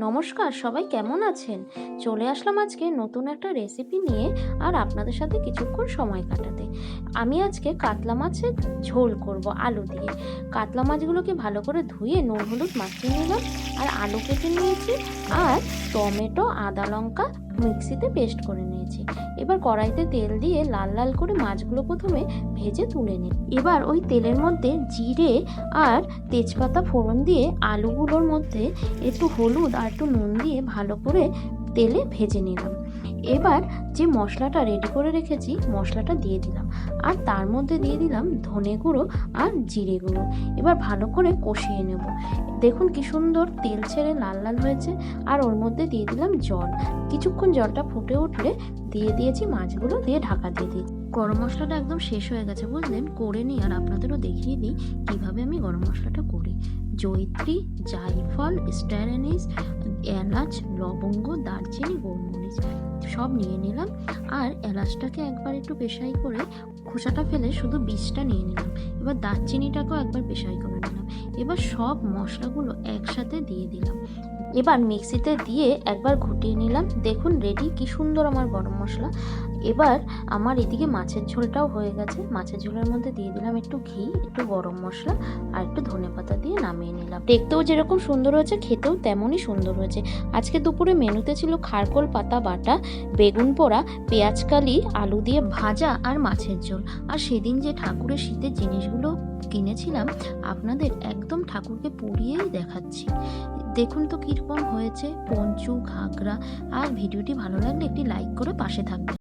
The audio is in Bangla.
নমস্কার, সবাই কেমন আছেন? চলে আসলাম আজকে নতুন একটা রেসিপি নিয়ে আর আপনাদের সাথে কিছুক্ষণ সময় কাটাতে। আমি আজকে কাতলা মাছের ঝোল করব আলু দিয়ে। কাতলা মাছগুলোকে ভালো করে ধুয়ে নুন, হলুদ মাখিয়ে নিলাম। আর আলু কেটে নিয়েছি। আর টমেটো, আদা, লঙ্কা মিক্সিতে পেস্ট করে নিয়েছি। এবার কড়াইতে তেল দিয়ে লাল লাল করে মাছগুলো প্রথমে ভেজে তুলে নিই। এবার ওই তেলের মধ্যে জিরে আর তেজপাতা ফোড়ন দিয়ে আলুগুলোর মধ্যে একটু হলুদ আর একটু নুন দিয়ে ভালো করে তেলে ভেজে নিলাম। এবার যে মশলাটা রেডি করে রেখেছি, মশলাটা দিয়ে দিলাম। আর তার মধ্যে দিয়ে দিলাম ধনে গুঁড়ো আর জিরে গুঁড়ো। এবার ভালো করে কষিয়ে নেব। দেখুন কি সুন্দর তেল ছেড়ে লাল লাল হয়েছে। আর ওর মধ্যে দিয়ে দিলাম জল। কিছুক্ষণ জলটা ফুটে উঠলে দিয়ে দিয়েছি মাছগুলো দিয়ে ঢাকা দিয়ে দিই। গরম মশলাটা একদম শেষ হয়ে গেছে বুঝলেন? করে নিই আর আপনাদেরও দেখিয়ে দিই কীভাবে আমি গরম মশলাটা করি। জয়িত্রী জায়ফল স্ট্যারানিস এলাচ, লবঙ্গ, দারচিনি, গোলমরিচ সব নিয়ে নিলাম। আর এলাচটাকে একবার একটু পেশাই করে খোসাটা ফেলে শুধু বীজটা নিয়ে নিলাম। এবার দারচিনিটাকেও একবার পেশাই করে নিলাম। এবার সব মশলাগুলো একসাথে দিয়ে দিলাম। এবার মিক্সিতে দিয়ে একবার ঘুটিয়ে নিলাম। দেখুন রেডি কি সুন্দর আমার গরম মশলা। এবার আমার এদিকে মাছের ঝোলটাও হয়ে গেছে। মাছের ঝোলের মধ্যে দিয়ে দিলাম একটু ঘি, একটু গরম মশলা আর একটু ধনে পাতা দিয়ে নামিয়ে নিলাম। দেখতেও যেরকম সুন্দর হয়েছে, খেতেও তেমনই সুন্দর হয়েছে। আজকে দুপুরে মেনুতে ছিল খারকোল, পাতা, বাটা, বেগুন পোড়া পেঁয়াজকালি আলু দিয়ে ভাজা আর মাছের ঝোল। আর সেদিন যে ঠাকুরের শীতের জিনিসগুলো কিনেছিলাম, আপনাদের একদম ঠাকুরকে পরিয়েই দেখাচ্ছি। দেখুন তো কীরকম হয়েছে, পঞ্চু, ঘাগরা, আর ভিডিওটি ভালো লাগলে একটি লাইক করে পাশে থাকবে